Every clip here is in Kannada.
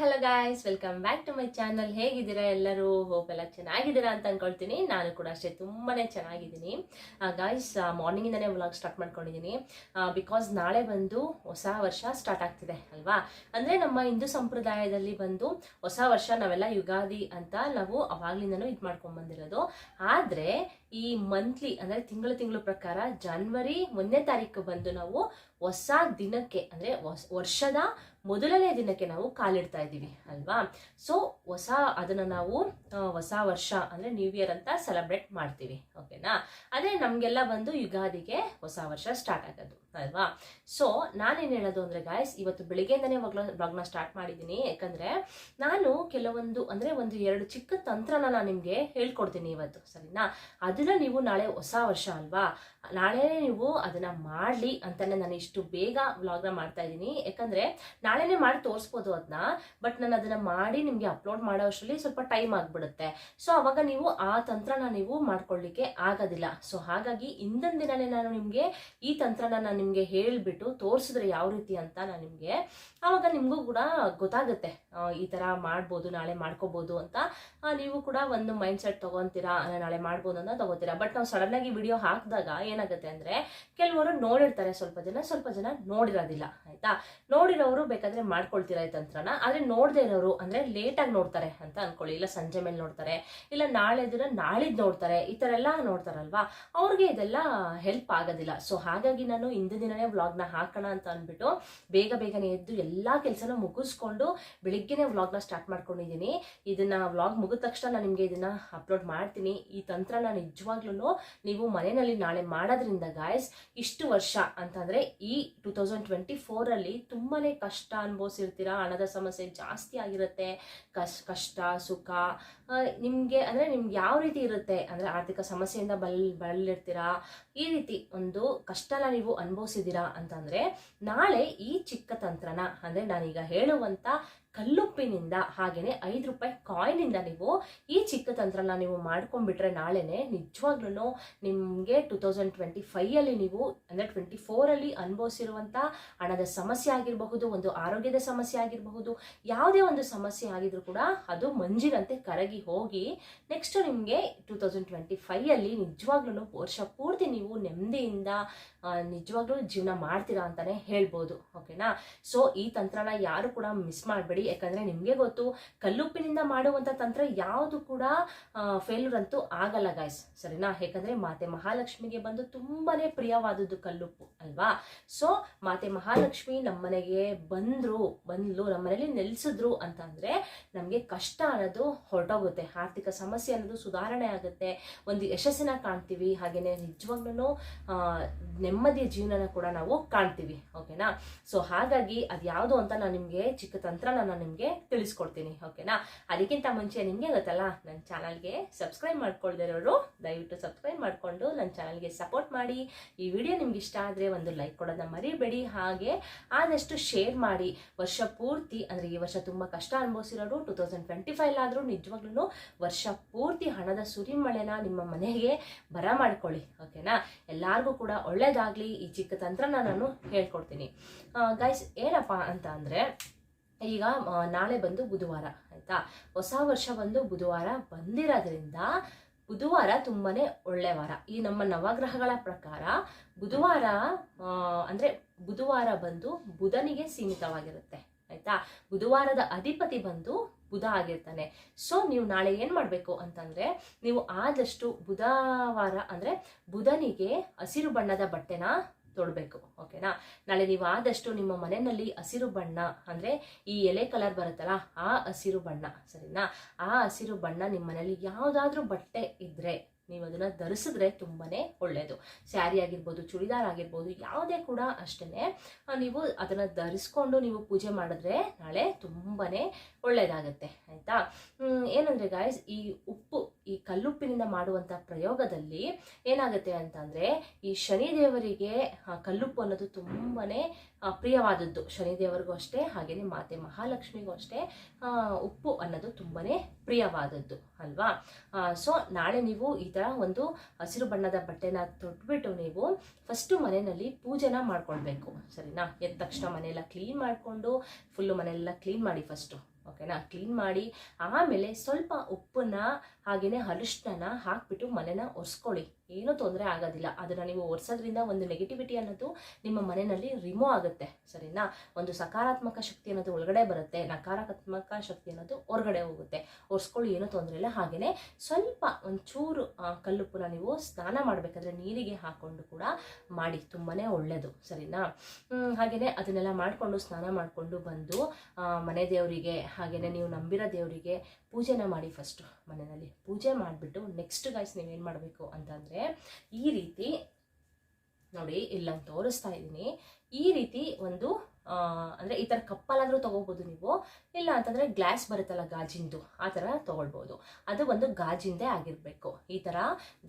Hello guys welcome back to my channel ಹೇಗಿದ್ದೀರಾ ಎಲ್ಲರೂ? ಹೋಪ್ ಎಲ್ಲ ಚೆನ್ನಾಗಿದ್ದೀರಾ ಅಂತ ಅನ್ಕೊಳ್ತೀನಿ. ನಾನು ಕೂಡ ಅಷ್ಟೇ ತುಂಬಾನೇ ಚೆನ್ನಾಗಿದ್ದೀನಿ. ಗಾಯ್ಸ್ ಮಾರ್ನಿಂಗಿಂದನೇ ವ್ಲಾಗ್ ಸ್ಟಾರ್ಟ್ ಮಾಡ್ಕೊಂಡಿದ್ದೀನಿ. ಬಿಕಾಸ್ ನಾಳೆ ಬಂದು ಹೊಸ ವರ್ಷ ಸ್ಟಾರ್ಟ್ ಆಗ್ತಿದೆ, ಅಲ್ವಾ? ಅಂದರೆ ನಮ್ಮ ಹಿಂದೂ ಸಂಪ್ರದಾಯದಲ್ಲಿ ಬಂದು ಹೊಸ ವರ್ಷ ನಾವೆಲ್ಲ ಯುಗಾದಿ ಅಂತ ನಾವು ಅವಾಗ್ಲಿಂದನೂ ಇದು ಮಾಡ್ಕೊಂಡ್ ಬಂದಿರೋದು. ಆದರೆ ಈ ಮಂತ್ಲಿ ಅಂದರೆ ತಿಂಗಳು ತಿಂಗಳು ಪ್ರಕಾರ ಜನ್ವರಿ ಒಂದನೇ ತಾರೀಕು ಬಂದು ನಾವು ಹೊಸ ದಿನಕ್ಕೆ, ಅಂದರೆ ವರ್ಷದ ಮೊದಲನೇ ದಿನಕ್ಕೆ ನಾವು ಕಾಲಿಡ್ತಾ ಇದ್ದೀವಿ, ಅಲ್ವಾ? ಸೊ ಹೊಸ, ಅದನ್ನ ನಾವು ಹೊಸ ವರ್ಷ, ಅಂದ್ರೆ ನ್ಯೂ ಇಯರ್ ಅಂತ ಸೆಲೆಬ್ರೇಟ್ ಮಾಡ್ತೀವಿ ಓಕೆನಾ ಅದೇ ನಮಗೆಲ್ಲ ಬಂದು ಯುಗಾದಿಗೆ ಹೊಸ ವರ್ಷ ಸ್ಟಾರ್ಟ್ ಆಗೋದು. ಅಲ್ವಾ? ಸೊ ನಾನೇನು ಹೇಳೋದು ಅಂದರೆ ಗಾಯ್ಸ್ ಇವತ್ತು ಬೆಳಿಗ್ಗೆಯಿಂದನೇ ಬ್ಲಾಗ್ನ ಸ್ಟಾರ್ಟ್ ಮಾಡಿದ್ದೀನಿ. ಯಾಕಂದರೆ ನಾನು ಕೆಲವೊಂದು, ಅಂದರೆ ಒಂದು ಎರಡು ಚಿಕ್ಕ ತಂತ್ರನ ನಾನು ನಿಮಗೆ ಹೇಳ್ಕೊಡ್ತೀನಿ ಇವತ್ತು, ಸರಿನಾ? ಅದನ್ನು ನೀವು ನಾಳೆ ಹೊಸ ವರ್ಷ ಅಲ್ವಾ? ನಾಳೆ ನೀವು ಅದನ್ನು ಮಾಡಲಿ ಅಂತಲೇ ನಾನು ಇಷ್ಟು ಬೇಗ ವ್ಲಾಗ್ನ ಮಾಡ್ತಾ ಇದ್ದೀನಿ. ಯಾಕಂದರೆ ನಾಳೆನೇ ಮಾಡಿ ತೋರಿಸ್ಬೋದು ಅದನ್ನ ಬಟ್ ನಾನು ಅದನ್ನು ಮಾಡಿ ನಿಮಗೆ ಅಪ್ಲೋಡ್ ಮಾಡೋ ಅಷ್ಟರಲ್ಲಿ ಸ್ವಲ್ಪ ಟೈಮ್ ಆಗಿಬಿಡುತ್ತೆ. ಸೊ ಅವಾಗ ನೀವು ಆ ತಂತ್ರನ ನೀವು ಮಾಡ್ಕೊಳ್ಳಿಕ್ಕೆ ಆಗೋದಿಲ್ಲ. ಸೊ ಹಾಗಾಗಿ ಇಂದಿನ ದಿನನೇ ನಾನು ನಿಮಗೆ ಈ ತಂತ್ರನ ನಾನು ನಿಮಗೆ ಹೇಳಿಬಿಟ್ಟು ತೋರಿಸಿದ್ರೆ ಯಾವ ರೀತಿ ಅಂತ ನಾನು ನಿಮಗೆ ಆವಾಗ ನಿಮಗೂ ಕೂಡ ಗೊತ್ತಾಗುತ್ತೆ ಈ ತರ ಮಾಡ್ಬೋದು, ನಾಳೆ ಮಾಡ್ಕೋಬಹುದು ಅಂತ. ನೀವು ಕೂಡ ಒಂದು ಮೈಂಡ್ ಸೆಟ್ ತಗೊಂತೀರಾ ನಾಳೆ ಮಾಡ್ಬೋದು ಅಂತ ತಗೋತೀರಾ. ಬಟ್ ನಾವು ಸಡನ್ ಆಗಿ ವಿಡಿಯೋ ಹಾಕಿದಾಗ ಏನಾಗುತ್ತೆ ಅಂದ್ರೆ, ಕೆಲವರು ನೋಡಿರ್ತಾರೆ ಸ್ವಲ್ಪ ಜನ ಸ್ವಲ್ಪ ಜನ ನೋಡಿರೋದಿಲ್ಲ, ಆಯ್ತಾ? ನೋಡಿರೋರು ಬೇಕಾದ್ರೆ ಮಾಡ್ಕೊಳ್ತೀರಾ ಈ ತಂತ್ರನ. ಆದರೆ ನೋಡದೇ ಇರೋರು ಅಂದ್ರೆ ಲೇಟಾಗಿ ನೋಡ್ತಾರೆ ಅಂತ ಅನ್ಕೊಳ್ಳಿ. ಇಲ್ಲ ಸಂಜೆ ಮೇಲೆ ನೋಡ್ತಾರೆ, ಇಲ್ಲ ನಾಳೆ ದಿನ ನಾಳಿದ್ ನೋಡ್ತಾರೆ, ಈ ತರ ಎಲ್ಲ ನೋಡ್ತಾರಲ್ವಾ? ಅವ್ರಿಗೆ ಇದೆಲ್ಲ ಹೆಲ್ಪ್ ಆಗೋದಿಲ್ಲ. ಸೊ ಹಾಗಾಗಿ ನಾನು ಇಂದು ದಿನನೇ ವ್ಲಾಗ್ನ ಹಾಕೋಣ ಅಂತ ಅಂದ್ಬಿಟ್ಟು ಬೇಗ ಬೇಗನೆ ಎದ್ದು ಎಲ್ಲಾ ಕೆಲಸನ ಮುಗಿಸ್ಕೊಂಡು ಬೆಳಿಗ್ಗೆನೆ ವ್ಲಾಗ್ನ ಸ್ಟಾರ್ಟ್ ಮಾಡ್ಕೊಂಡಿದ್ದೀನಿ ಇದನ್ನ ವ್ಲಾಗ್ ಮುಗಿದ ತಕ್ಷಣ ನಾನು ನಿಮಗೆ ಇದನ್ನ ಅಪ್ಲೋಡ್ ಮಾಡ್ತೀನಿ. ಈ ತಂತ್ರನ ನಿಜವಾಗ್ಲೂ ನೀವು ಮನೆಯಲ್ಲಿ ನಾಳೆ ಮಾಡೋದ್ರಿಂದ ಗಾಯಸ್ ಇಷ್ಟು ವರ್ಷ ಅಂತಂದರೆ ಈ ಟೂ ತೌಸಂಡ್ ಟ್ವೆಂಟಿ ಫೋರಲ್ಲಿ ತುಂಬಾನೇ ಕಷ್ಟ ಅನುಭವಿಸಿರ್ತೀರಾ? ಹಣದ ಸಮಸ್ಯೆ ಜಾಸ್ತಿ ಆಗಿರುತ್ತೆ. ಕಷ್ಟ, ಸುಖ ನಿಮಗೆ ಅಂದ್ರೆ ನಿಮ್ಗೆ ಯಾವ ರೀತಿ ಇರುತ್ತೆ? ಅಂದ್ರೆ ಆರ್ಥಿಕ ಸಮಸ್ಯೆಯಿಂದ ಬಲ್, ಬಳಲಿರ್ತೀರಾ? ಈ ರೀತಿ ಒಂದು ಕಷ್ಟನ ನೀವು ಅನುಭವಿಸಿದ್ದೀರಾ ಅಂತಂದ್ರೆ ನಾಳೆ ಈ ಚಿಕ್ಕ ತಂತ್ರನ ಅಂದ್ರೆ ನಾನೀಗ ಹೇಳುವಂತ ಕಲ್ಲುಪ್ಪಿನಿಂದ ಹಾಗೇನೆ ಐದು ರೂಪಾಯಿ ಕಾಯಿನಿಂದ ನೀವು ಈ ಚಿಕ್ಕ ತಂತ್ರನ ನೀವು ಮಾಡ್ಕೊಂಡ್ಬಿಟ್ರೆ ನಾಳೆನೆ ನಿಜವಾಗ್ಲೂ ನಿಮಗೆ ಟೂ ತೌಸಂಡ್ ಟ್ವೆಂಟಿ ಫೈವ್ ಅಲ್ಲಿ ನೀವು ಅಂದರೆ ಟ್ವೆಂಟಿ ಫೋರಲ್ಲಿ ಅಲ್ಲಿ ಅನುಭವಿಸಿರುವಂತ ಹಣದ ಸಮಸ್ಯೆ ಆಗಿರಬಹುದು, ಒಂದು ಆರೋಗ್ಯದ ಸಮಸ್ಯೆ ಆಗಿರಬಹುದು, ಯಾವುದೇ ಒಂದು ಸಮಸ್ಯೆ ಆಗಿದ್ರು ಕೂಡ ಅದು ಮಂಜಿನಂತೆ ಕರಗಿ ಹೋಗಿ ನೆಕ್ಸ್ಟ್ ನಿಮಗೆ ಟೂ ತೌಸಂಡ್ ಟ್ವೆಂಟಿ ಫೈವ್ ಅಲ್ಲಿ ನಿಜವಾಗ್ಲೂ ವರ್ಷ ಪೂರ್ತಿ ನೀವು ನೆಮ್ಮದಿಯಿಂದ ನಿಜವಾಗ್ಲೂ ಜೀವನ ಮಾಡ್ತೀರಾ ಅಂತಾನೆ ಹೇಳ್ಬೋದು ಓಕೆನಾ ಸೊ ಈ ತಂತ್ರನ ಯಾರು ಕೂಡ ಮಿಸ್ ಮಾಡಬೇಡಿ. ಯಾಕಂದ್ರೆ ನಿಮಗೆ ಗೊತ್ತು, ಕಲ್ಲುಪ್ಪಿನಿಂದ ಮಾಡುವಂತ ತಂತ್ರ ಯಾವುದು ಕೂಡ ಫೇಲ್ಯೂರ್ ಅಂತೂ ಆಗಲ್ಲ ಗಾಯ್ಸ್ ಸರಿನಾ? ಯಾಕಂದ್ರೆ ಮಾತೆ ಮಹಾಲಕ್ಷ್ಮಿಗೆ ಬಂದು ತುಂಬಾನೇ ಪ್ರಿಯವಾದದ್ದು ಕಲ್ಲುಪ್ಪು, ಅಲ್ವಾ? ಸೊ ಮಾತೆ ಮಹಾಲಕ್ಷ್ಮಿ ನಮ್ಮನೆಗೆ ಬಂದ್ರು, ಬಂದ್ಲು, ನಮ್ಮನೇಲಿ ನೆಲೆಸಿದ್ರು ಅಂತ ಅಂದ್ರೆ ನಮಗೆ ಕಷ್ಟ ಅನ್ನೋದು ಹೊರಟೋಗುತ್ತೆ. ಆರ್ಥಿಕ ಸಮಸ್ಯೆ ಅನ್ನೋದು ಸುಧಾರಣೆ ಆಗುತ್ತೆ. ಒಂದು ಯಶಸ್ಸಿನ ಕಾಣ್ತೀವಿ ಹಾಗೆಯೇ ನಿಜವಾಗ್ಲೂ ನೆಮ್ಮದಿಯ ಜೀವನನ ಕೂಡ ನಾವು ಕಾಣ್ತೀವಿ ಓಕೆನಾ ಸೊ ಹಾಗಾಗಿ ಅದು ಯಾವುದು ಅಂತ ನಾನು ನಿಮಗೆ ಚಿಕ್ಕ ತಂತ್ರ ನಿಮಗೆ ತಿಳಿಸ್ಕೊಡ್ತೀನಿ ಓಕೆನಾ ಅದಕ್ಕಿಂತ ಮುಂಚೆ ನಿಮಗೆ ಗೊತ್ತಲ್ಲ ನನ್ನ ಚಾನಲ್ಗೆ ಸಬ್ಸ್ಕ್ರೈಬ್ ಮಾಡ್ಕೊಳ್ದಿರೋರು, ದಯವಿಟ್ಟು ಸಬ್ಸ್ಕ್ರೈಬ್ ಮಾಡಿಕೊಂಡು ನನ್ನ ಚಾನಲ್ಗೆ ಸಪೋರ್ಟ್ ಮಾಡಿ. ಈ ವಿಡಿಯೋ ನಿಮ್ಗೆ ಇಷ್ಟ ಆದರೆ ಒಂದು ಲೈಕ್ ಕೊಡೋದನ್ನ ಮರಿಬೇಡಿ. ಹಾಗೆ ಆದಷ್ಟು ಶೇರ್ ಮಾಡಿ. ವರ್ಷ ಪೂರ್ತಿ, ಅಂದರೆ ಈ ವರ್ಷ ತುಂಬ ಕಷ್ಟ ಅನುಭವಿಸಿರೋರು ಟೂ ತೌಸಂಡ್ ಟ್ವೆಂಟಿ ಫೈವ್ ಆದರೂ ನಿಜವಾಗ್ಲೂ ವರ್ಷ ಪೂರ್ತಿ ಹಣದ ಸುರಿಮಳೆನ ನಿಮ್ಮ ಮನೆಗೆ ಬರ ಮಾಡ್ಕೊಳ್ಳಿ ಓಕೆನಾ ಎಲ್ಲರಿಗೂ ಕೂಡ ಒಳ್ಳೇದಾಗಲಿ. ಈ ಚಿಕ್ಕ ತಂತ್ರನ ನಾನು ಹೇಳ್ಕೊಡ್ತೀನಿ. ಗೈಸ್ ಏನಪ್ಪ ಅಂತ ಅಂದರೆ ಈಗ ನಾಳೆ ಬಂದು ಬುಧವಾರ, ಆಯ್ತಾ? ಹೊಸ ವರ್ಷ ಬಂದು ಬುಧವಾರ ಬಂದಿರೋದ್ರಿಂದ ಬುಧವಾರ ತುಂಬಾನೇ ಒಳ್ಳೆ ವಾರ. ಈ ನಮ್ಮ ನವಗ್ರಹಗಳ ಪ್ರಕಾರ ಬುಧವಾರ ಅಂದ್ರೆ ಬುಧವಾರ ಬಂದು ಬುಧನಿಗೆ ಸೀಮಿತವಾಗಿರುತ್ತೆ, ಆಯ್ತಾ? ಬುಧವಾರದ ಅಧಿಪತಿ ಬಂದು ಬುಧ ಆಗಿರ್ತಾನೆ. ಸೊ ನೀವು ನಾಳೆ ಏನ್ ಮಾಡ್ಬೇಕು ಅಂತಂದ್ರೆ, ನೀವು ಆದಷ್ಟು ಬುಧವಾರ, ಅಂದ್ರೆ ಬುಧನಿಗೆ ಹಸಿರು ಬಣ್ಣದ ಬಟ್ಟೆನ ತೊಡಬೇಕು. ಓಕೆನಾ ನಾಳೆ ನೀವು ಆದಷ್ಟು ನಿಮ್ಮ ಮನೆಯಲ್ಲಿ ಹಸಿರು ಬಣ್ಣ, ಅಂದ್ರೆ ಈ ಎಲೆ ಕಲರ್ ಬರುತ್ತಲ್ಲ, ಆ ಹಸಿರು ಬಣ್ಣ, ಸರಿನಾ? ಆ ಹಸಿರು ಬಣ್ಣ ನಿಮ್ಮ ಮನೇಲಿ ಯಾವುದಾದ್ರೂ ಬಟ್ಟೆ ಇದ್ರೆ ನೀವು ಅದನ್ನ ಧರಿಸಿದ್ರೆ ತುಂಬಾನೇ ಒಳ್ಳೆಯದು ಸ್ಯಾರಿ ಆಗಿರ್ಬೋದು, ಚೂಡಿದಾರ್ ಆಗಿರ್ಬೋದು, ಯಾವುದೇ ಕೂಡ ಅಷ್ಟೇ ನೀವು ಅದನ್ನ ಧರಿಸ್ಕೊಂಡು ನೀವು ಪೂಜೆ ಮಾಡಿದ್ರೆ ನಾಳೆ ತುಂಬಾನೇ ಒಳ್ಳೇದಾಗತ್ತೆ. ಆಯ್ತಾ? ಏನಂದ್ರೆ ಗಾಯ್ಸ್ ಈ ಉಪ್ಪು, ಈ ಕಲ್ಲುಪ್ಪಿನಿಂದ ಮಾಡುವಂತ ಪ್ರಯೋಗದಲ್ಲಿ ಏನಾಗುತ್ತೆ ಅಂತಂದ್ರೆ, ಈ ಶನಿ ದೇವರಿಗೆ ಕಲ್ಲುಪ್ಪು ಅನ್ನೋದು ತುಂಬಾನೇ ಪ್ರಿಯವಾದದ್ದು ಶನಿ ದೇವರಿಗೂ ಅಷ್ಟೇ, ಹಾಗೇನೆ ಮಾತೆ ಮಹಾಲಕ್ಷ್ಮಿಗೂ ಅಷ್ಟೇ ಉಪ್ಪು ಅನ್ನೋದು ತುಂಬಾನೇ ಪ್ರಿಯವಾದದ್ದು, ಅಲ್ವಾ? ಸೊ ನಾಳೆ ನೀವು ಈ ಥರ ಒಂದು ಹಸಿರು ಬಣ್ಣದ ಬಟ್ಟೆನ ತೊಟ್ಬಿಟ್ಟು ನೀವು ಫಸ್ಟ್ ಮನೆಯಲ್ಲಿ ಪೂಜೆನ ಮಾಡ್ಕೊಳ್ಬೇಕು, ಸರಿನಾ? ಎದ್ದ ತಕ್ಷಣ ಮನೆಯೆಲ್ಲ ಕ್ಲೀನ್ ಮಾಡಿಕೊಂಡು ಫುಲ್ಲು ಮನೆಯೆಲ್ಲ ಕ್ಲೀನ್ ಮಾಡಿ ಫಸ್ಟು ಓಕೆನಾ ಕ್ಲೀನ್ ಮಾಡಿ, ಆಮೇಲೆ ಸ್ವಲ್ಪ ಉಪ್ಪನ್ನ ಹಾಗೆಯೇ ಅರಿಶಿನ ಹಾಕ್ಬಿಟ್ಟು ಮನೆನ ಒರೆಸ್ಕೊಳ್ಳಿ. ಏನೂ ತೊಂದರೆ ಆಗೋದಿಲ್ಲ. ಅದನ್ನು ನೀವು ಒರೆಸೋದ್ರಿಂದ ಒಂದು ನೆಗೆಟಿವಿಟಿ ಅನ್ನೋದು ನಿಮ್ಮ ಮನೆಯಲ್ಲಿ ರಿಮೂವ್ ಆಗುತ್ತೆ. ಸರಿನಾ? ಒಂದು ಸಕಾರಾತ್ಮಕ ಶಕ್ತಿ ಅನ್ನೋದು ಒಳಗಡೆ ಬರುತ್ತೆ. ನಕಾರಾತ್ಮಕ ಶಕ್ತಿ ಅನ್ನೋದು ಹೊರಗಡೆ ಹೋಗುತ್ತೆ. ಒರೆಸ್ಕೊಳ್ಳಿ, ಏನೂ ತೊಂದರೆ ಇಲ್ಲ. ಹಾಗೆಯೇ ಸ್ವಲ್ಪ ಒಂಚೂರು ಚೂರು ಕಲ್ಲುಪುರ ನೀವು ಸ್ನಾನ ಮಾಡಬೇಕಾದ್ರೆ ನೀರಿಗೆ ಹಾಕ್ಕೊಂಡು ಕೂಡ ಮಾಡಿ. ತುಂಬಾ ಒಳ್ಳೆಯದು ಸರಿನಾ? ಹಾಗೆಯೇ ಅದನ್ನೆಲ್ಲ ಮಾಡಿಕೊಂಡು, ಸ್ನಾನ ಮಾಡಿಕೊಂಡು ಬಂದು ಮನೆ ದೇವರಿಗೆ ಹಾಗೆಯೇ ನೀವು ನಂಬಿರೋ ದೇವರಿಗೆ ಪೂಜೆನ ಮಾಡಿ ಫಸ್ಟು ಮನೆಯಲ್ಲಿ. ಪೂಜೆ ಮಾಡಿಬಿಟ್ಟು ನೆಕ್ಸ್ಟ್ ಗಾಯ್ಸ್ ನೀವೇನು ಮಾಡಬೇಕು ಅಂತಂದರೆ ಈ ರೀತಿ ನೋಡಿ ಇಲ್ಲ ತೋರಿಸ್ತಾ ಇದ್ದೀನಿ. ಈ ರೀತಿ ಒಂದು ಅಂದ್ರೆ ಈ ಥರ ಕಪ್ಪಲ್ಲಾದರೂ ತೊಗೋಬೋದು ನೀವು. ಇಲ್ಲ ಅಂತಂದ್ರೆ ಗ್ಲಾಸ್ ಬರುತ್ತಲ್ಲ ಗಾಜಿಂದು, ಆ ಥರ ತಗೊಳ್ಬೋದು. ಅದು ಒಂದು ಗಾಜಿಂದೇ ಆಗಿರಬೇಕು. ಈ ಥರ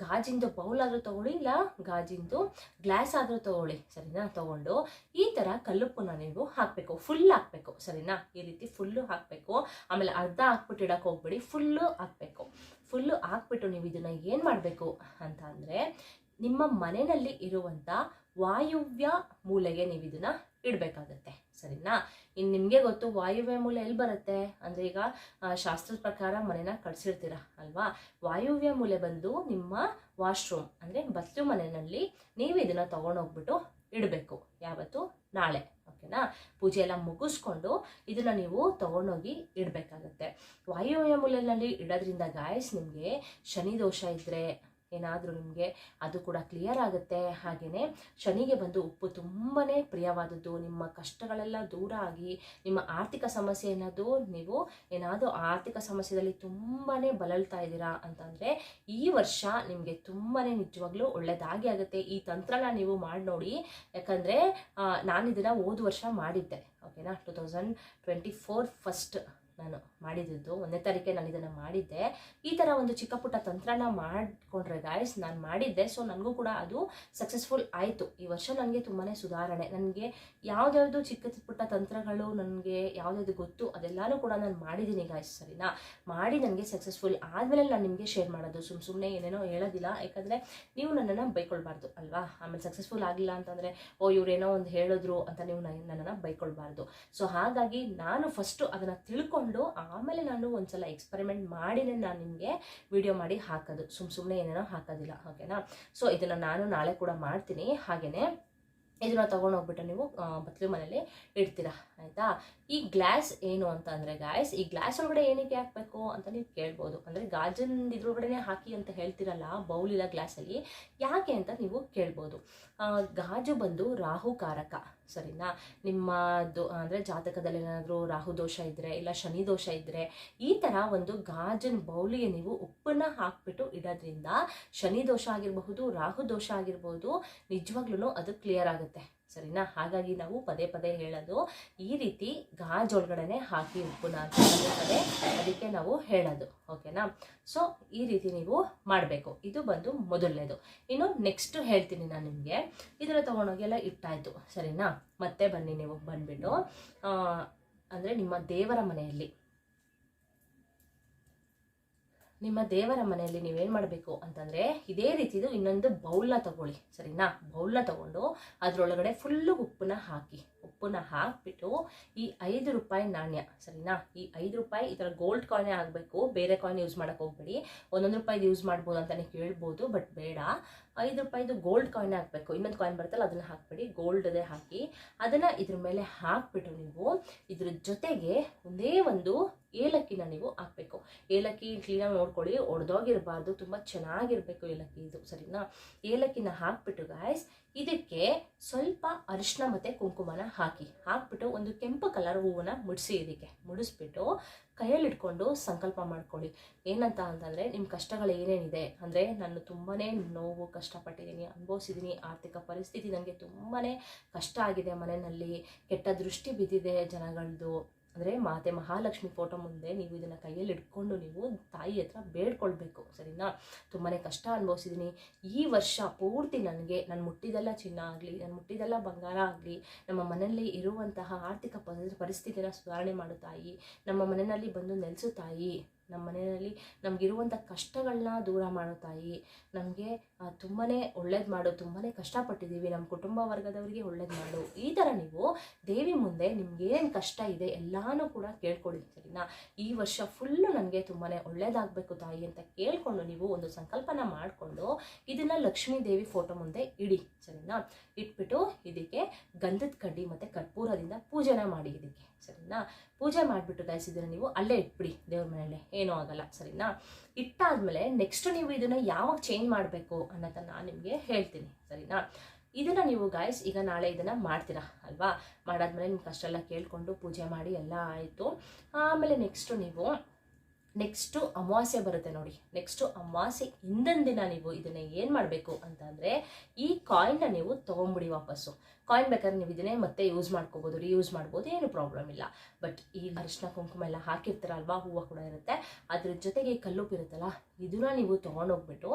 ಗಾಜಿಂದು ಬೌಲ್ ಆದರೂ ತಗೊಳ್ಳಿ, ಇಲ್ಲ ಗಾಜಿಂದು ಗ್ಲಾಸ್ ಆದರೂ ತಗೊಳ್ಳಿ, ಸರಿನಾ? ತೊಗೊಂಡು ಈ ಥರ ಕಲ್ಲುಪ್ಪನ್ನ ನೀವು ಹಾಕಬೇಕು. ಫುಲ್ ಹಾಕಬೇಕು, ಸರಿನಾ? ಈ ರೀತಿ ಫುಲ್ಲು ಹಾಕಬೇಕು. ಆಮೇಲೆ ಅರ್ಧ ಹಾಕ್ಬಿಟ್ಟು ಇಡಕ್ಕೆ ಹೋಗ್ಬೇಡಿ ಫುಲ್ಲು ಹಾಕಬೇಕು. ಫುಲ್ಲು ಹಾಕ್ಬಿಟ್ಟು ನೀವು ಇದನ್ನ ಏನು ಮಾಡಬೇಕು ಅಂತ ಅಂದರೆ ನಿಮ್ಮ ಮನೆಯಲ್ಲಿ ಇರುವಂಥ ವಾಯುವ್ಯ ಮೂಲೆಗೆ ನೀವು ಇದನ್ನ ಇಡಬೇಕಾಗತ್ತೆ. ಸರಿನಾ? ಇನ್ನು ನಿಮಗೆ ಗೊತ್ತು ವಾಯುವ್ಯ ಮೂಲ ಎಲ್ಲಿ ಬರುತ್ತೆ? ಅಂದರೆ ಈಗ ಶಾಸ್ತ್ರದ ಪ್ರಕಾರ ಮನೆನ ಕಟ್ಸಿರ್ತೀರ, ಅಲ್ವಾ? ವಾಯುವ್ಯ ಮೂಲೆ ಬಂದು ನಿಮ್ಮ ವಾಶ್ರೂಮ್, ಅಂದರೆ ಬಸ್ಲು ಮನೆಯಲ್ಲಿ ನೀವು ಇದನ್ನು ತೊಗೊಂಡೋಗ್ಬಿಟ್ಟು ಇಡಬೇಕು, ಯಾವತ್ತು? ನಾಳೆ, ಓಕೆನಾ? ಪೂಜೆ ಎಲ್ಲ ಮುಗಿಸ್ಕೊಂಡು ಇದನ್ನ ನೀವು ತೊಗೊಂಡೋಗಿ ಇಡಬೇಕಾಗತ್ತೆ. ವಾಯುವ್ಯ ಮೂಲೆಯಲ್ಲಿ ಇಡೋದ್ರಿಂದ ಗಾಯಸ್ ನಿಮಗೆ ಶನಿ ದೋಷ ಇದ್ದರೆ ಏನಾದರೂ ನಿಮಗೆ ಅದು ಕೂಡ ಕ್ಲಿಯರ್ ಆಗುತ್ತೆ. ಹಾಗೆಯೇ ಶನಿಗೆ ಬಂದು ಉಪ್ಪು ತುಂಬಾ ಪ್ರಿಯವಾದದ್ದು. ನಿಮ್ಮ ಕಷ್ಟಗಳೆಲ್ಲ ದೂರ ಆಗಿ ನಿಮ್ಮ ಆರ್ಥಿಕ ಸಮಸ್ಯೆ ಅನ್ನೋದು ನೀವು ಏನಾದರೂ ಆರ್ಥಿಕ ಸಮಸ್ಯೆಯಲ್ಲಿ ತುಂಬಾ ಬಳಲ್ತಾ ಇದ್ದೀರಾ ಅಂತಂದರೆ ಈ ವರ್ಷ ನಿಮಗೆ ತುಂಬಾ ನಿಜವಾಗ್ಲೂ ಒಳ್ಳೆಯದಾಗಿ ಆಗುತ್ತೆ. ಈ ತಂತ್ರನ ನೀವು ಮಾಡಿ ನೋಡಿ. ಯಾಕಂದರೆ ನಾನು ಇದನ್ನು ಹೋದ ವರ್ಷ ಮಾಡಿದ್ದೆ. ಓಕೆನಾ two thousand twenty four first ನಾನು ಮಾಡಿದ್ದು ಒಂದನೇ ತಾರೀಕೆ ನಾನು ಇದನ್ನು ಮಾಡಿದ್ದೆ. ಈ ಥರ ಒಂದು ಚಿಕ್ಕ ಪುಟ್ಟ ತಂತ್ರನ ಮಾಡಿಕೊಂಡ್ರೆ ಗಾಯ್ಸ್ ನಾನು ಮಾಡಿದ್ದೆ. ಸೊ ನನಗೂ ಕೂಡ ಅದು ಸಕ್ಸಸ್ಫುಲ್ ಆಯಿತು. ಈ ವರ್ಷ ನನಗೆ ತುಂಬಾ ಸುಧಾರಣೆ. ನನಗೆ ಯಾವುದ್ಯಾವುದು ಚಿಕ್ಕ ಪುಟ್ಟ ತಂತ್ರಗಳು ನನಗೆ ಯಾವುದ್ಯಾವುದು ಗೊತ್ತು, ಅದೆಲ್ಲಾನು ಕೂಡ ನಾನು ಮಾಡಿದ್ದೀನಿ ಗಾಯ್ಸ್ ಸರಿನಾ? ಮಾಡಿ ನನಗೆ ಸಕ್ಸಸ್ಫುಲ್ ಆದಮೇಲೆ ನಾನು ನಿಮಗೆ ಶೇರ್ ಮಾಡೋದು. ಸುಮ್ಮ ಸುಮ್ಮನೆ ಏನೇನೋ ಹೇಳೋದಿಲ್ಲ. ಯಾಕಂದರೆ ನೀವು ನನ್ನನ್ನು ಬೈಕೊಳ್ಬಾರ್ದು, ಅಲ್ವಾ? ಆಮೇಲೆ ಸಕ್ಸಸ್ಫುಲ್ ಆಗಿಲ್ಲ ಅಂತಂದರೆ, ಓ, ಇವರೇನೋ ಒಂದು ಹೇಳಿದ್ರು ಅಂತ ನೀವು ನನ್ನನ್ನು ಬೈಕೊಳ್ಬಾರ್ದು. ಸೊ ಹಾಗಾಗಿ ನಾನು ಫಸ್ಟು ಅದನ್ನು ತಿಳ್ಕೊಂಡು ಆಮೇಲೆ ನಾನು ಒಂದ್ಸಲ ಎಕ್ಸ್ಪೆರಿಮೆಂಟ್ ಮಾಡಿನೇ ನಾನು ನಿಮಗೆ ವಿಡಿಯೋ ಮಾಡಿ ಹಾಕೋದು. ಸುಮ್ಮ ಸುಮ್ಮನೆ ಏನೇನೋ ಹಾಕೋದಿಲ್ಲ ಓಕೆನಾ ಸೊ ಇದನ್ನು ನಾನು ನಾಳೆ ಕೂಡ ಮಾಡ್ತೀನಿ. ಹಾಗೆಯೇ ಇದನ್ನ ತೊಗೊಂಡೋಗ್ಬಿಟ್ಟು ನೀವು ಬತ್ಲು ಮನೇಲಿ ಇಡ್ತೀರಾ? ಆಯಿತಾ? ಈ ಗ್ಲಾಸ್ ಏನು ಅಂತ ಅಂದರೆ ಗಾಯ್ಸ್ ಈ ಗ್ಲಾಸ್ ಒಳಗಡೆ ಏನಕ್ಕೆ ಹಾಕಬೇಕು ಅಂತ ನೀವು ಕೇಳ್ಬೋದು. ಅಂದರೆ ಗಾಜನ್ ಇದ್ರೊಳಗಡೆ ಹಾಕಿ ಅಂತ ಹೇಳ್ತಿರಲ್ಲ ಬೌಲ್ ಇಲ್ಲ ಗ್ಲಾಸಲ್ಲಿ ಯಾಕೆ ಅಂತ ನೀವು ಕೇಳ್ಬೋದು. ಗಾಜು ಬಂದು ರಾಹುಕಾರಕ, ಸರಿನಾ? ನಿಮ್ಮದು ಅಂದರೆ ಜಾತಕದಲ್ಲಿ ಏನಾದರೂ ರಾಹು ದೋಷ ಇದ್ದರೆ ಇಲ್ಲ ಶನಿ ದೋಷ ಇದ್ದರೆ ಈ ಥರ ಒಂದು ಗಾಜಿನ ಬೌಲಿಗೆ ನೀವು ಉಪ್ಪನ್ನ ಹಾಕ್ಬಿಟ್ಟು ಇಡೋದ್ರಿಂದ ಶನಿ ದೋಷ ಆಗಿರಬಹುದು, ರಾಹು ದೋಷ ಆಗಿರ್ಬೋದು ನಿಜವಾಗ್ಲೂ ಅದು ಕ್ಲಿಯರ್ ಆಗುತ್ತೆ. ಸರಿನಾ? ಹಾಗಾಗಿ ನಾವು ಪದೇ ಪದೇ ಹೇಳೋದು ಈ ರೀತಿ ಗಾಜೊಳಗಡೆ ಹಾಕಿ ಉಪ್ಪನ್ನ ಪದೇ ಪದೇ ಅದಕ್ಕೆ ನಾವು ಹೇಳೋದು. ಓಕೆನಾ? ಸೊ ಈ ರೀತಿ ನೀವು ಮಾಡಬೇಕು. ಇದು ಬಂದು ಮೊದಲನೇದು. ಇನ್ನು ನೆಕ್ಸ್ಟ್ ಹೇಳ್ತೀನಿ ನಾನು ನಿಮಗೆ. ಇದರ ತೊಗೊಂಡೋಗಿ ಎಲ್ಲ ಇಟ್ಟಾಯಿತು. ಸರಿನಾ? ಮತ್ತೆ ಬನ್ನಿ ನೀವು ಬಂದ್ಬಿಟ್ಟು. ಅಂದರೆ ನಿಮ್ಮ ದೇವರ ಮನೆಯಲ್ಲಿ. ನಿಮ್ಮ ದೇವರ ಮನೆಯಲ್ಲಿ ನೀವೇನು ಮಾಡಬೇಕು ಅಂತಂದರೆ ಇದೇ ರೀತಿದು ಇನ್ನೊಂದು ಬೌಲ್ನ ತಗೊಳ್ಳಿ, ಸರಿನಾ? ಬೌಲ್ನ ತಗೊಂಡು ಅದರೊಳಗಡೆ ಫುಲ್ಲು ಉಪ್ಪನ್ನ ಹಾಕಿ. ಉಪ್ಪನ್ನ ಹಾಕ್ಬಿಟ್ಟು ಈ ಐದು ರೂಪಾಯಿ ನಾಣ್ಯ, ಸರಿನಾ? ಈ ಐದು ರೂಪಾಯಿ ಈ ಥರ ಗೋಲ್ಡ್ ಕಾಯಿನೇ ಆಗಬೇಕು. ಬೇರೆ ಕಾಯಿನ್ ಯೂಸ್ ಮಾಡೋಕೆ ಹೋಗ್ಬೇಡಿ. ಒಂದೊಂದು ರೂಪಾಯಿದು ಯೂಸ್ ಮಾಡ್ಬೋದು ಅಂತಲೇ ಕೇಳ್ಬೋದು ಬಟ್ ಬೇಡ. ಐದು ರೂಪಾಯಿದು ಗೋಲ್ಡ್ ಕಾಯಿನ್ ಹಾಕಬೇಕು. ಇನ್ನೊಂದು ಕಾಯಿನ್ ಬರುತ್ತಲ್ಲ, ಅದನ್ನು ಹಾಕ್ಬೇಡಿ. ಗೋಲ್ಡದೇ ಹಾಕಿ ಅದನ್ನು ಇದ್ರ ಮೇಲೆ ಹಾಕ್ಬಿಟ್ಟು ನೀವು ಇದ್ರ ಜೊತೆಗೆ ಒಂದೇ ಒಂದು ಏಲಕ್ಕಿನ ನೀವು ಹಾಕಬೇಕು. ಏಲಕ್ಕಿ ಕ್ಲೀನಾಗಿ ನೋಡ್ಕೊಳ್ಳಿ. ಒಡೆದೋಗಿರಬಾರ್ದು. ತುಂಬ ಚೆನ್ನಾಗಿರಬೇಕು ಏಲಕ್ಕಿ ಇದು, ಸರಿನಾ? ಏಲಕ್ಕಿನ ಹಾಕ್ಬಿಟ್ಟು ಗಾಯ್ಸ್ ಇದಕ್ಕೆ ಸ್ವಲ್ಪ ಅರಿಶಿನ ಮತ್ತು ಕುಂಕುಮನ ಹಾಕಿ. ಹಾಕ್ಬಿಟ್ಟು ಒಂದು ಕೆಂಪು ಕಲರ್ ಹೂವನ್ನು ಮುಡಿಸಿ ಇದಕ್ಕೆ ಮುಡಿಸ್ಬಿಟ್ಟು ಕೈಯಲ್ಲಿ ಇಟ್ಕೊಂಡು ಸಂಕಲ್ಪ ಮಾಡ್ಕೊಳ್ಳಿ. ಏನಂತ ಅಂತಂದರೆ ನಿಮ್ಮ ಕಷ್ಟಗಳು ಏನೇನಿದೆ? ಅಂದರೆ ನಾನು ತುಂಬಾ ನೋವು, ಕಷ್ಟಪಟ್ಟಿದ್ದೀನಿ, ಅನುಭವಿಸಿದ್ದೀನಿ, ಆರ್ಥಿಕ ಪರಿಸ್ಥಿತಿ ನನಗೆ ತುಂಬಾ ಕಷ್ಟ ಆಗಿದೆ ಮನೆಯಲ್ಲಿ. ಕೆಟ್ಟ ದೃಷ್ಟಿ ಬಿದ್ದಿದೆ ಜನಗಳದ್ದು ಅಂದರೆ ಮಾತೆ ಮಹಾಲಕ್ಷ್ಮಿ ಫೋಟೋ ಮುಂದೆ ನೀವು ಇದನ್ನು ಕೈಯಲ್ಲಿ ಇಟ್ಕೊಂಡು ನೀವು ತಾಯಿ ಹತ್ರ ಬೇಡ್ಕೊಳ್ಬೇಕು, ಸರಿನಾ? ತುಂಬಾ ಕಷ್ಟ ಅನುಭವಿಸಿದ್ದೀನಿ ಈ ವರ್ಷ ಪೂರ್ತಿ ನನಗೆ ನಾನು ಮುಟ್ಟಿದೆಲ್ಲ ಚಿನ್ನ ಆಗಲಿ, ನಾನು ಮುಟ್ಟಿದೆಲ್ಲ ಬಂಗಾರ ಆಗಲಿ, ನಮ್ಮ ಮನೆಯಲ್ಲಿ ಇರುವಂತಹ ಆರ್ಥಿಕ ಪರಿ- ಪರಿಸ್ಥಿತಿನ ಸುಧಾರಣೆ ಮಾಡು ತಾಯಿ, ನಮ್ಮ ಮನೆಯಲ್ಲಿ ಬಂದು ನೆಲೆಸು ತಾಯಿ. ನಮ್ಮ ಮನೆಯಲ್ಲಿ ನಮಗಿರುವಂಥ ಕಷ್ಟಗಳನ್ನ ದೂರ ಮಾಡೋ ತಾಯಿ, ನಮಗೆ ತುಂಬಾ ಒಳ್ಳೇದು ಮಾಡು ತುಂಬಾ ಕಷ್ಟಪಟ್ಟಿದ್ದೀವಿ ನಮ್ಮ ಕುಟುಂಬ ವರ್ಗದವರಿಗೆ ಒಳ್ಳೇದು ಮಾಡು. ಈ ಥರ ನೀವು ದೇವಿ ಮುಂದೆ ನಿಮ್ಗೇನು ಕಷ್ಟ ಇದೆ ಎಲ್ಲನೂ ಕೂಡ ಕೇಳ್ಕೊಳ್ಳಿ ಸರಿನಾ? ಈ ವರ್ಷ ಫುಲ್ಲು ನನಗೆ ತುಂಬಾ ಒಳ್ಳೇದಾಗಬೇಕು ತಾಯಿ ಅಂತ ಕೇಳಿಕೊಂಡು ನೀವು ಒಂದು ಸಂಕಲ್ಪನ ಮಾಡಿಕೊಂಡು ಇದನ್ನು ಲಕ್ಷ್ಮೀ ದೇವಿ ಫೋಟೋ ಮುಂದೆ ಇಡಿ ಸರಿನಾ? ಇಟ್ಬಿಟ್ಟು ಇದಕ್ಕೆ ಗಂಧದ ಕಡ್ಡಿ ಮತ್ತು ಕರ್ಪೂರದಿಂದ ಪೂಜೆನ ಮಾಡಿ ಇದಕ್ಕೆ. ಸರಿನಾ? ಪೂಜೆ ಮಾಡಿಬಿಟ್ಟು ಗೈಸ್ ನೀವು ಅಲ್ಲೇ ಇಟ್ಬಿಡಿ ದೇವ್ರ ಮನೆಯಲ್ಲಿ. ಏನೂ ಆಗಲ್ಲ, ಸರಿನಾ? ಇಟ್ಟಾದ್ಮೇಲೆ ನೆಕ್ಸ್ಟ್ ನೀವು ಇದನ್ನು ಯಾವಾಗ ಚೇಂಜ್ ಮಾಡಬೇಕು ಅನ್ನೋದನ್ನು ನಾನು ನಿಮಗೆ ಹೇಳ್ತೀನಿ, ಸರಿನಾ? ಇದನ್ನು ನೀವು ಗಾಯ್ಸ್ ಈಗ ನಾಳೆ ಇದನ್ನು ಮಾಡ್ತೀರಾ ಅಲ್ವಾ? ಮಾಡಾದ್ಮೇಲೆ ನಿಮ್ಗೆ ಕಷ್ಟೆಲ್ಲ ಕೇಳ್ಕೊಂಡು ಪೂಜೆ ಮಾಡಿ ಎಲ್ಲ ಆಯಿತು. ಆಮೇಲೆ ನೆಕ್ಸ್ಟು ನೀವು ನೆಕ್ಸ್ಟು ಅಮಾವಾಸ್ಯೆ ಬರುತ್ತೆ ನೋಡಿ. ನೆಕ್ಸ್ಟು ಅಮಾವಾಸ್ಯೆ ಹಿಂದಿನ ದಿನ ನೀವು ಇದನ್ನು ಏನು ಮಾಡಬೇಕು ಅಂತಂದರೆ ಈ ಕಾಯಿನ್ನ ನೀವು ತೊಗೊಂಬಿಡಿ ವಾಪಸ್ಸು. ಕಾಯಿನ್ ಬೇಕಾದ್ರೆ ನೀವು ಇದನ್ನೇ ಮತ್ತೆ ಯೂಸ್ ಮಾಡ್ಕೋಬೋದು ರೀಯೂಸ್ ಮಾಡ್ಬೋದು, ಏನು ಪ್ರಾಬ್ಲಮ್ ಇಲ್ಲ. ಬಟ್ ಈ ಅರಿಶಿನ, ಕುಂಕುಮ ಎಲ್ಲ ಹಾಕಿರ್ತಾರಲ್ವಾ, ಹೂವು ಕೂಡ ಇರುತ್ತೆ. ಅದ್ರ ಜೊತೆಗೆ ಕಲ್ಲುಪ್ ಕಲ್ಲುಪ್ಪು ಇರುತ್ತಲ್ಲ, ಇದನ್ನ ನೀವು ತೊಗೊಂಡೋಗ್ಬಿಟ್ಟು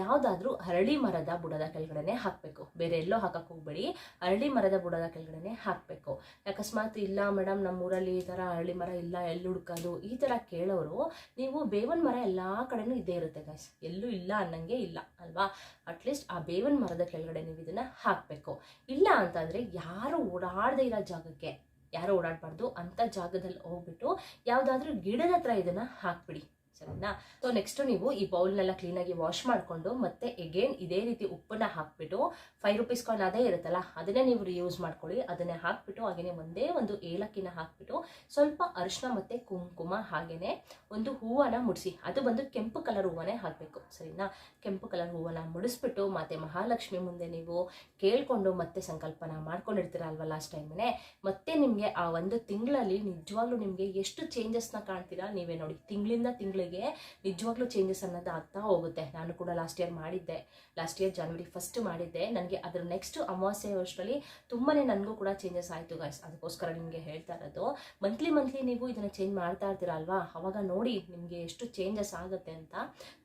ಯಾವುದಾದ್ರೂ ಅರಳಿ ಮರದ ಬುಡದ ಕೆಳಗಡೆನೆ ಹಾಕಬೇಕು. ಬೇರೆ ಎಲ್ಲೋ ಹಾಕಕ್ಕೆ ಹೋಗ್ಬೇಡಿ. ಅರಳಿ ಮರದ ಬುಡದ ಕೆಳಗಡೆನೆ ಹಾಕಬೇಕು. ಅಕಸ್ಮಾತ್ ಇಲ್ಲ ಮೇಡಮ್ ನಮ್ಮ ಊರಲ್ಲಿ ಈ ಥರ ಅರಳಿ ಮರ ಇಲ್ಲ ಎಲ್ಲಿ ಹುಡ್ಕೋದು, ಈ ಥರ ಕೇಳೋರು, ನೀವು ಬೇವನ್ ಮರ ಎಲ್ಲ ಕಡೆನೂ ಇದ್ದೇ ಇರುತ್ತೆ ಗೈಸ್ ಎಲ್ಲೂ ಇಲ್ಲ ಅನ್ನಂಗೆ ಇಲ್ಲ, ಅಲ್ವಾ? ಅಟ್ಲೀಸ್ಟ್ ಆ ಬೇವನ್ ಮರದ ಕೆಳಗಡೆ ನೀವು ಇದನ್ನ ಹಾಕಬೇಕು. ಇಲ್ಲ ಅಂತಂದ್ರೆ ಯಾರು ಓಡಾಡದೇ ಇರೋ ಜಾಗಕ್ಕೆ, ಯಾರು ಓಡಾಡಬಾರ್ದು ಅಂತ ಜಾಗದಲ್ಲಿ ಹೋಗ್ಬಿಟ್ಟು ಯಾವುದಾದ್ರೂ ಗಿಡದ ಹತ್ರ ಇದನ್ನ ಹಾಕ್ಬಿಡಿ. ಸರಿನಾ? ಸೊ ನೆಕ್ಸ್ಟ್ ನೀವು ಈ ಬೌಲ್ನೆಲ್ಲ ಕ್ಲೀನಾಗಿ ವಾಶ್ ಮಾಡಿಕೊಂಡು ಮತ್ತೆ ಎಗೇನ್ ಇದೇ ರೀತಿ ಉಪ್ಪನ್ನ ಹಾಕ್ಬಿಟ್ಟು ಫೈವ್ ರುಪೀಸ್ ಕಾಯಿನ್ ಅದೇ ಇರುತ್ತಲ್ಲ, ಅದನ್ನೇ ನೀವು ರಿಯೂಸ್ ಮಾಡ್ಕೊಳ್ಳಿ. ಅದನ್ನೇ ಹಾಕ್ಬಿಟ್ಟು ಹಾಗೇನೆ ಒಂದೇ ಒಂದು ಏಲಕ್ಕಿನ ಹಾಕ್ಬಿಟ್ಟು ಸ್ವಲ್ಪ ಅರಿಶಿನ ಮತ್ತೆ ಕುಂಕುಮ ಹಾಗೇನೆ ಒಂದು ಹೂವನ್ನ ಮುಡಿಸಿ. ಅದು ಬಂದು ಕೆಂಪು ಕಲರ್ ಹೂವನೇ ಹಾಕಬೇಕು, ಸರಿನಾ? ಕೆಂಪು ಕಲರ್ ಹೂವನ್ನ ಮುಡಿಸ್ಬಿಟ್ಟು ಮತ್ತೆ ಮಹಾಲಕ್ಷ್ಮಿ ಮುಂದೆ ನೀವು ಕೇಳ್ಕೊಂಡು ಮತ್ತೆ ಸಂಕಲ್ಪನ ಮಾಡ್ಕೊಂಡಿರ್ತೀರ ಅಲ್ವಾ ಲಾಸ್ಟ್ ಟೈಮ್ನೇ ಮತ್ತೆ ನಿಮಗೆ ಆ ಒಂದು ತಿಂಗಳಲ್ಲಿ ನಿಜವಾಗ್ಲೂ ನಿಮಗೆ ಎಷ್ಟು ಚೇಂಜಸ್ನ ಕಾಣ್ತೀರಾ ನೀವೇ ನೋಡಿ. ತಿಂಗಳಿಂದ ತಿಂಗಳಿಗೆ ನಿಜವಾಗ್ಲೂ ಚೇಂಜಸ್ ಅನ್ನೋದು ಆಗ್ತಾ ಹೋಗುತ್ತೆ. ನಾನು ಕೂಡ ಲಾಸ್ಟ್ ಇಯರ್ ಮಾಡಿದ್ದೆ. ಲಾಸ್ಟ್ ಇಯರ್ ಜನವರಿ ಫಸ್ಟ್ ಮಾಡಿದ್ದೆ. ನನಗೆ ಅದರ ನೆಕ್ಸ್ಟ್ ಅಮಾವಾಸ್ಯೆ ವರ್ಷದಲ್ಲಿ ತುಂಬಾ ನನಗೂ ಕೂಡ ಚೇಂಜಸ್ ಆಯಿತು ಗಾಯ್ಸ್ ಅದಕ್ಕೋಸ್ಕರ ನಿಮಗೆ ಹೇಳ್ತಾ ಇರೋದು ಮಂತ್ಲಿ ಮಂತ್ಲಿ ನೀವು ಇದನ್ನು ಚೇಂಜ್ ಮಾಡ್ತಾ ಇರ್ತೀರಲ್ವಾ? ಅವಾಗ ನೋಡಿ ನಿಮಗೆ ಎಷ್ಟು ಚೇಂಜಸ್ ಆಗುತ್ತೆ ಅಂತ.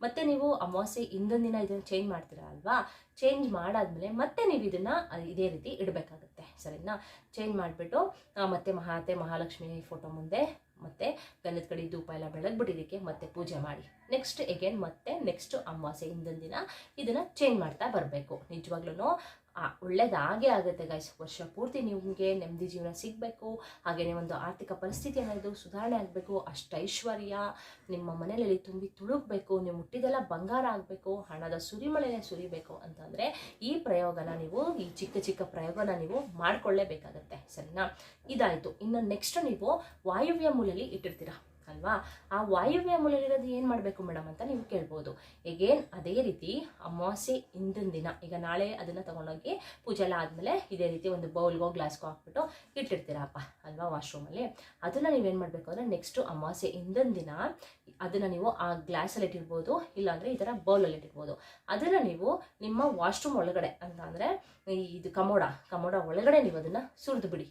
ಮತ್ತೆ ನೀವು ಅಮಾವಾಸ್ಯೆ ಇಂದೊಂದು ದಿನ ಇದನ್ನು ಚೇಂಜ್ ಮಾಡ್ತೀರಾ ಅಲ್ವಾ ಚೇಂಜ್ ಮಾಡಾದ್ಮೇಲೆ ಮತ್ತೆ ನೀವು ಇದನ್ನ ಇದೇ ರೀತಿ ಇಡಬೇಕಾಗುತ್ತೆ. ಸರಿನಾ? ಚೇಂಜ್ ಮಾಡಿಬಿಟ್ಟು ಮತ್ತೆ ಮಹಾತೆ ಮಹಾಲಕ್ಷ್ಮಿ ಫೋಟೋ ಮುಂದೆ ಮತ್ತೆ ಗಂಧದ ಕಡೆ ಧೂಪ ಎಲ್ಲ ಬೆಳಗ್ಬಿಟ್ಟಿದ್ದಕ್ಕೆ ಮತ್ತೆ ಪೂಜೆ ಮಾಡಿ. ನೆಕ್ಸ್ಟ್ ಎಗೇನ್ ಮತ್ತೆ ನೆಕ್ಸ್ಟ್ ಅಮಾವಾಸ್ಯೆ, ಹಿಂದಿನ ದಿನ ಇದನ್ನ ಚೇಂಜ್ ಮಾಡ್ತಾ ಬರಬೇಕು. ನಿಜವಾಗ್ಲೂ ಒಳ್ಳೇದಾಗೇ ಆಗುತ್ತೆ ಗೈಸ್ ವರ್ಷ ಪೂರ್ತಿ ನಿಮಗೆ ನೆಮ್ಮದಿ ಜೀವನ ಸಿಗಬೇಕು ಹಾಗೆಯೇ ಒಂದು ಆರ್ಥಿಕ ಪರಿಸ್ಥಿತಿ ಅನ್ನೋದು ಸುಧಾರಣೆ ಆಗಬೇಕು, ಅಷ್ಟು ಐಶ್ವರ್ಯ ನಿಮ್ಮ ಮನೆಯಲ್ಲಿ ತುಂಬಿ ತುಳುಕಬೇಕು, ನೀವು ಹುಟ್ಟಿದೆಲ್ಲ ಬಂಗಾರ ಆಗಬೇಕು, ಹಣದ ಸುರಿಮಳೆನೇ ಸುರಿಬೇಕು ಅಂತಂದರೆ ಈ ಪ್ರಯೋಗನ ನೀವು, ಈ ಚಿಕ್ಕ ಚಿಕ್ಕ ಪ್ರಯೋಗನ ನೀವು ಮಾಡಿಕೊಳ್ಳೇಬೇಕಾಗತ್ತೆ. ಸರಿನಾ? ಇದಾಯಿತು. ಇನ್ನು ನೆಕ್ಸ್ಟ್ ನೀವು ವಾಯುವ್ಯ ಮೂಲಲ್ಲಿ ಇಟ್ಟಿರ್ತೀರಾ? ಅಲ್ವಾ? ಆ ವಾಯುವ್ಯ ಮೂಲೆಯಲ್ಲಿರೋದು ಏನು ಮಾಡಬೇಕು ಮೇಡಮ್ ಅಂತ ನೀವು ಕೇಳ್ಬೋದು. ಎಗೇನ್ ಅದೇ ರೀತಿ ಅಮಾವಾಸ್ಯೆ ಹಿಂದಿನ ದಿನ, ಈಗ ನಾಳೆ ಅದನ್ನು ತಗೊಂಡೋಗಿ ಪೂಜೆ ಎಲ್ಲ ಆದಮೇಲೆ ಇದೇ ರೀತಿ ಒಂದು ಬೌಲ್ಗೋ, ಗ್ಲಾಸ್ಗೋ ಹಾಕ್ಬಿಟ್ಟು ಇಟ್ಟಿರ್ತೀರಪ್ಪ ಅಲ್ವಾ ವಾಶ್ರೂಮಲ್ಲಿ ಅದನ್ನು ನೀವೇನು ಮಾಡಬೇಕು ಅಂದರೆ ನೆಕ್ಸ್ಟು ಅಮಾವಾಸ್ಯೆ ಹಿಂದಿನ ದಿನ ಅದನ್ನು ನೀವು ಆ ಗ್ಲಾಸಲ್ಲಿ ಇಟ್ಟಿರ್ಬೋದು, ಇಲ್ಲಾಂದರೆ ಈ ಥರ ಬೌಲಲ್ಲಿ ಇಟ್ಟಿರ್ಬೋದು. ಅದನ್ನು ನೀವು ನಿಮ್ಮ ವಾಶ್ರೂಮ್ ಒಳಗಡೆ ಅಂತ ಅಂದರೆ ಇದು ಕಮೋಡ ಕಮೋಡ ಒಳಗಡೆ ನೀವು ಅದನ್ನು ಸುರಿದು ಬಿಡಿ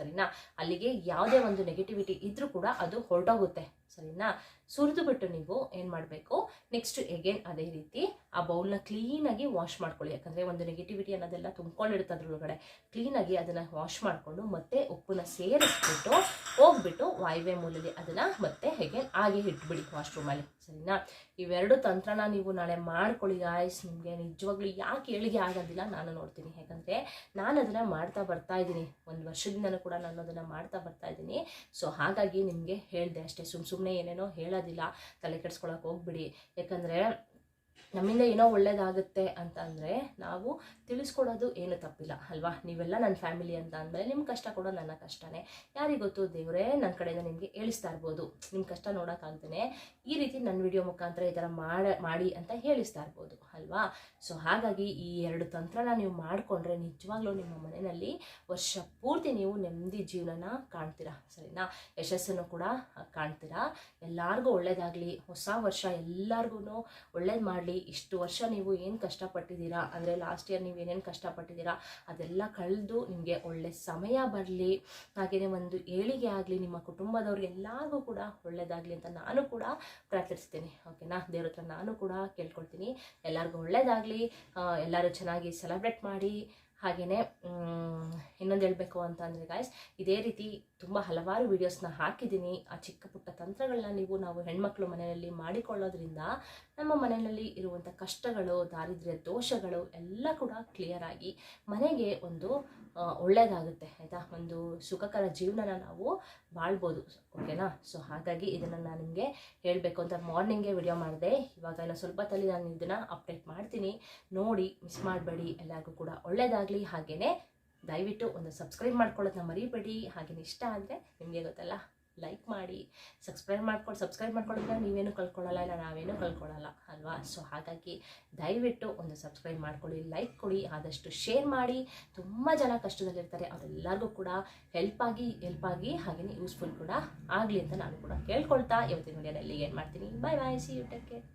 ಸರಿನಾ? ಅಲ್ಲಿಗೆ ಯಾವುದೇ ಒಂದು ನೆಗೆಟಿವಿಟಿ ಇದ್ರೂ ಕೂಡ ಅದು ಹೊರಟೋಗುತ್ತೆ. ಸರಿನಾ? ಸುರಿದು ಬಿಟ್ಟು ನೀವು ಏನು ಮಾಡಬೇಕು? ನೆಕ್ಸ್ಟ್ ಎಗೇನ್ ಅದೇ ರೀತಿ ಆ ಬೌಲ್ನ ಕ್ಲೀನಾಗಿ ವಾಶ್ ಮಾಡ್ಕೊಳ್ಳಿ. ಯಾಕಂದರೆ ಒಂದು ನೆಗೆಟಿವಿಟಿ ಅನ್ನೋದೆಲ್ಲ ತುಂಬ್ಕೊಂಡಿರುತ್ತೆ ಅದ್ರೊಳಗಡೆ. ಕ್ಲೀನಾಗಿ ಅದನ್ನು ವಾಶ್ ಮಾಡಿಕೊಂಡು ಮತ್ತೆ ಉಪ್ಪನ್ನ ಸೇರಿಸ್ಬಿಟ್ಟು ಹೋಗ್ಬಿಟ್ಟು ವಾಯುವೆ ಮೂಲದಲ್ಲಿ ಅದನ್ನು ಮತ್ತೆ ಹೇಗೆ ಹಾಗೆ ಇಟ್ಬಿಡಿ ವಾಶ್ರೂಮಲ್ಲಿ ಸರಿನಾ? ಇವೆರಡು ತಂತ್ರನ ನೀವು ನಾಳೆ ಮಾಡ್ಕೊಳ್ಳಿ ಗಾಯ್ಸ್ ನಿಮಗೆ ನಿಜವಾಗ್ಲೂ ಯಾಕೆ ಏಳಿಗೆ ಆಗೋದಿಲ್ಲ ನಾನು ನೋಡ್ತೀನಿ. ಯಾಕಂದರೆ ನಾನು ಅದನ್ನು ಮಾಡ್ತಾ ಬರ್ತಾ ಇದ್ದೀನಿ. ಒಂದು ವರ್ಷದಿಂದನೂ ಕೂಡ ನಾನು ಅದನ್ನು ಮಾಡ್ತಾ ಬರ್ತಾ ಇದ್ದೀನಿ. ಸೊ ಹಾಗಾಗಿ ನಿಮಗೆ ಹೇಳಿದೆ ಅಷ್ಟೇ ಸುಮ್ ಏನೇನೋ ಹೇಳೋದಿಲ್ಲ ತಲೆ ಕೆಡ್ಸ್ಕೊಳಕ್ಕೆ ಹೋಗ್ಬಿಡಿ. ಯಾಕಂದರೆ ನಮ್ಮಿಂದ ಏನೋ ಒಳ್ಳೇದಾಗುತ್ತೆ ಅಂತ ಅಂದರೆ ನಾವು ತಿಳಿಸ್ಕೊಡೋದು ಏನು ತಪ್ಪಿಲ್ಲ, ಅಲ್ವಾ? ನೀವೆಲ್ಲ ನನ್ನ ಫ್ಯಾಮಿಲಿ ಅಂತ ಅಂದಮೇಲೆ ನಿಮ್ಮ ಕಷ್ಟ ಕೂಡ ನನ್ನ ಕಷ್ಟನೇ. ಯಾರಿಗೊತ್ತು ದೇವರೇ ನನ್ನ ಕಡೆಯಿಂದ ನಿಮಗೆ ಹೇಳಿಸ್ತಾ ಇರ್ಬೋದು. ನಿಮ್ಮ ಕಷ್ಟ ನೋಡೋಕ್ಕಾಗ್ದೇ ಈ ರೀತಿ ನನ್ನ ವಿಡಿಯೋ ಮುಖಾಂತರ ಈ ಥರ ಮಾಡ, ಮಾಡಿ ಅಂತ ಹೇಳಿಸ್ತಾ ಇರ್ಬೋದು, ಅಲ್ವಾ? ಸೊ ಹಾಗಾಗಿ ಈ ಎರಡು ತಂತ್ರನ ನೀವು ಮಾಡಿಕೊಂಡ್ರೆ ನಿಜವಾಗ್ಲೂ ನಿಮ್ಮ ಮನೆಯಲ್ಲಿ ವರ್ಷ ಪೂರ್ತಿ ನೀವು ನೆಮ್ಮದಿ ಜೀವನನ ಕಾಣ್ತೀರಾ, ಸರಿನಾ? ಯಶಸ್ಸನ್ನು ಕೂಡ ಕಾಣ್ತೀರಾ? ಎಲ್ಲರಿಗೂ ಒಳ್ಳೇದಾಗಲಿ. ಹೊಸ ವರ್ಷ ಎಲ್ಲರಿಗೂ ಒಳ್ಳೇದು ಮಾಡಲಿ. ಇಷ್ಟು ವರ್ಷ ನೀವು ಏನು ಕಷ್ಟಪಟ್ಟಿದ್ದೀರಾ? ಅಂದರೆ ಲಾಸ್ಟ್ ಇಯರ್ ನೀವು ಏನೇನು ಕಷ್ಟಪಟ್ಟಿದ್ದೀರಾ? ಅದೆಲ್ಲ ಕಳೆದು ನಿಮಗೆ ಒಳ್ಳೆ ಸಮಯ ಬರಲಿ. ಹಾಗೆಯೇ ಒಂದು ಏಳಿಗೆ ಆಗಲಿ, ನಿಮ್ಮ ಕುಟುಂಬದವ್ರಿಗೆ ಎಲ್ಲರಿಗೂ ಕೂಡ ಒಳ್ಳೆಯದಾಗಲಿ ಅಂತ ನಾನು ಕೂಡ ಪ್ರಾರ್ಥಿಸ್ತೀನಿ. ಓಕೆನಾ ದೇವ್ರ ಹತ್ರ ನಾನು ಕೂಡ ಕೇಳ್ಕೊಳ್ತೀನಿ. ಎಲ್ಲರಿಗೂ ಒಳ್ಳೆಯದಾಗಲಿ ಎಲ್ಲರೂ ಚೆನ್ನಾಗಿ ಸೆಲೆಬ್ರೇಟ್ ಮಾಡಿ. ಹಾಗೆಯೇ ಇನ್ನೊಂದು ಹೇಳಬೇಕು ಅಂತ ಅಂದರೆ ಗಾಯ್ಸ್ ಇದೇ ರೀತಿ ತುಂಬ ಹಲವಾರು ವಿಡಿಯೋಸ್ನ ಹಾಕಿದ್ದೀನಿ. ಆ ಚಿಕ್ಕ ಪುಟ್ಟ ತಂತ್ರಗಳನ್ನ ನೀವು ನಾವು ಹೆಣ್ಮಕ್ಳು ಮನೆಯಲ್ಲಿ ಮಾಡಿಕೊಳ್ಳೋದ್ರಿಂದ ನಮ್ಮ ಮನೆಯಲ್ಲಿ ಇರುವಂಥ ಕಷ್ಟಗಳು, ದಾರಿದ್ರ್ಯ, ದೋಷಗಳು ಎಲ್ಲ ಕೂಡ ಕ್ಲಿಯರ್ ಆಗಿ ಮನೆಗೆ ಒಂದು ಒಳ್ಳೆಯದಾಗುತ್ತೆ ಆಯಿತಾ? ಒಂದು ಸುಖಕರ ಜೀವನನ ನಾವು ಬಾಳ್ಬೋದು. ಓಕೆನಾ ಸೊ ಹಾಗಾಗಿ ಇದನ್ನು ನಾನು ನಿಮಗೆ ಹೇಳಬೇಕು ಅಂತ ಮಾರ್ನಿಂಗೇ ವಿಡಿಯೋ ಮಾಡಿದೆ. ಇವಾಗ ಇನ್ನು ಸ್ವಲ್ಪ ತಲೆ ನಾನು ಇದನ್ನು ಅಪ್ಡೇಟ್ ಮಾಡ್ತೀನಿ. ನೋಡಿ ಮಿಸ್ ಮಾಡಬೇಡಿ. ಎಲ್ಲರಿಗೂ ಕೂಡ ಒಳ್ಳೆಯದಾಗಲಿ ಹಾಗೆಯೇ ದಯವಿಟ್ಟು ಒಂದು ಸಬ್ಸ್ಕ್ರೈಬ್ ಮಾಡ್ಕೊಳ್ಳೋದನ್ನ ಮರಿಬೇಡಿ. ಹಾಗೇನು ಇಷ್ಟ ಆದರೆ ನಿಮಗೆ ಗೊತ್ತಲ್ಲ ಲೈಕ್ ಮಾಡಿ ಸಬ್ಸ್ಕ್ರೈಬ್ ಮಾಡ್ಕೊಂಡು ಸಬ್ಸ್ಕ್ರೈಬ್ ಮಾಡ್ಕೊಳ್ಳೋದ್ರೆ ನೀವೇನು ಕಳ್ಕೊಳ್ಳಲ್ಲ, ಇಲ್ಲ ನಾವೇನು ಕಳ್ಕೊಳ್ಳಲ್ಲ, ಅಲ್ವಾ? ಸೊ ಹಾಗಾಗಿ ದಯವಿಟ್ಟು ಒಂದು ಸಬ್ಸ್ಕ್ರೈಬ್ ಮಾಡ್ಕೊಳ್ಳಿ ಲೈಕ್ ಕೊಡಿ, ಆದಷ್ಟು ಶೇರ್ ಮಾಡಿ. ತುಂಬ ಜನ ಕಷ್ಟದಲ್ಲಿರ್ತಾರೆ ಅವರೆಲ್ಲರಿಗೂ ಕೂಡ ಹೆಲ್ಪ್ ಆಗಿ ಹೆಲ್ಪ್ ಆಗಿ ಹಾಗೆಯೇ ಯೂಸ್ಫುಲ್ ಕೂಡ ಆಗಲಿ ಅಂತ ನಾನು ಕೂಡ ಕೇಳ್ಕೊಳ್ತಾ ಇವತ್ತಿನ ವಿಡಿಯೋದಲ್ಲಿ ಏನು ಮಾಡ್ತೀನಿ? Bye bye see you take care